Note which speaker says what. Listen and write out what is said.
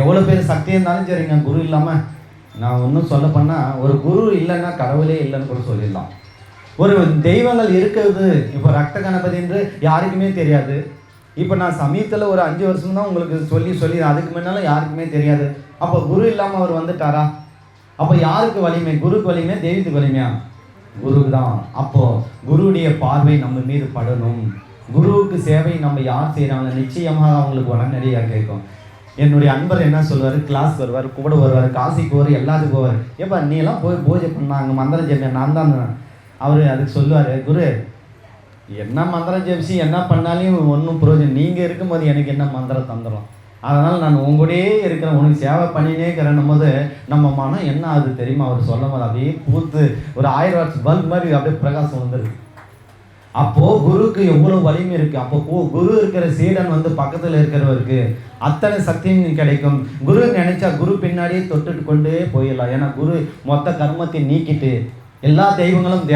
Speaker 1: எவ்வளோ பேர் சக்தி இருந்தாலும் சரிங்க குரு இல்லாமல் நான் ஒன்றும் சொல்ல பண்ணால் ஒரு குரு இல்லைன்னா கடவுளே இல்லைன்னு கூட சொல்லிடலாம். ஒரு தெய்வங்கள் இருக்கிறது இப்போ ரத்த கணபதி என்று யாருக்குமே தெரியாது. இப்போ நான் சமீபத்தில் ஒரு அஞ்சு வருஷம் தான் உங்களுக்கு சொல்லி சொல்லி அதுக்கு முன்னாலும் யாருக்குமே தெரியாது. அப்போ குரு இல்லாமல் அவர் வந்துட்டாரா? அப்போ யாருக்கு வலிமை? குருக்கு வலிமை தெய்வத்துக்கு வலிமையா? குருக்கு தான். அப்போது குருவுடைய பார்வை நம்ம மீது படணும். குருவுக்கு சேவை நம்ம யார் செய்கிறாங்க நிச்சயமாக அவங்களுக்கு உடனடியாக கேட்கும். என்னுடைய அன்பர் என்ன சொல்லுவார்? கிளாஸ் வருவார் கூட வருவார் காசிக்கு போவார் எல்லாத்துக்கும் போவார். ஏப்பா நீ எல்லாம் போய் பூஜை பண்ணாங்க மந்திரம் ஜெபியா? நான் தான் அவர் அதுக்கு சொல்லுவார் குரு என்ன மந்திரம் ஜெபிச்சு என்ன பண்ணாலும் ஒன்றும் பிரயோஜனம் நீங்கள் இருக்கும்போது எனக்கு என்ன மந்திரம் தந்துடும் அதனால் நான் உங்கூடயே இருக்கிறேன் உனக்கு சேவை பண்ணினே இருக்கிறேன் போது நம்ம மனம் என்ன ஆகுது தெரியுமா? அவர் சொல்லும் போது அப்படியே பூத்து ஒரு ஆயிரம் வாட்ஸ் பல்ப் மாதிரி அப்படியே பிரகாசம் வந்துடுது அப்போ குருக்கு எவ்வளவு வலிமை இருக்கு? அப்போ குரு இருக்கிற சீடன் வந்து பக்கத்துல இருக்கிறவருக்கு அத்தனை சக்தியும் கிடைக்கும். குரு நினைச்சா குரு பின்னாடியே தொட்டுட்டு கொண்டே போயிடலாம். ஏன்னா குரு மொத்த கர்மத்தை நீக்கிட்டு எல்லா தெய்வங்களும்